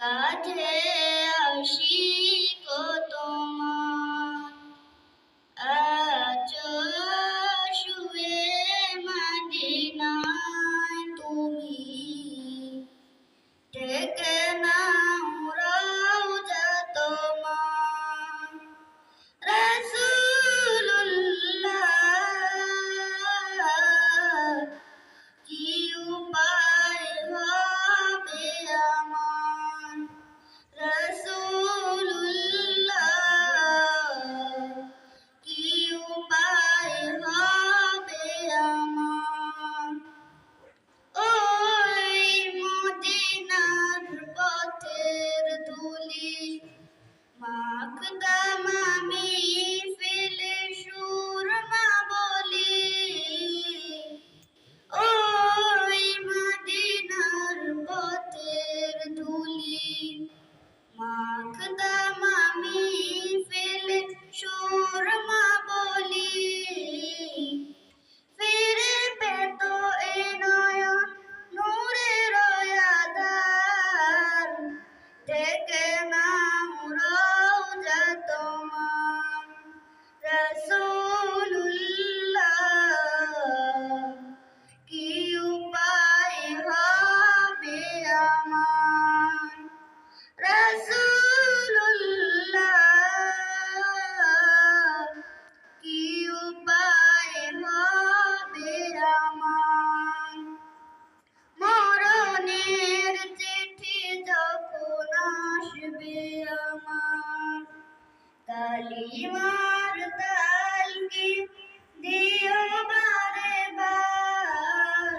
কাছে আসি কত ইমার তালকে দিও বারে বার।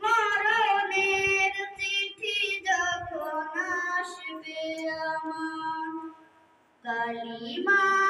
মরণের চিঠি যখন আসবে আমার কালিমা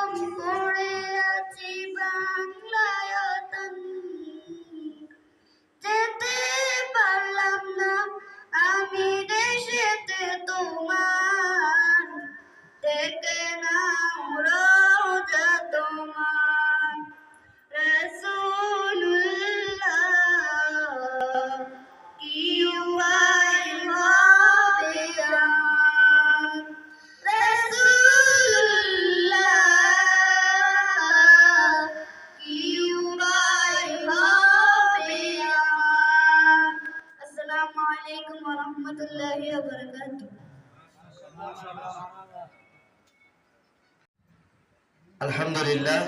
আলহামদুলিল্লাহ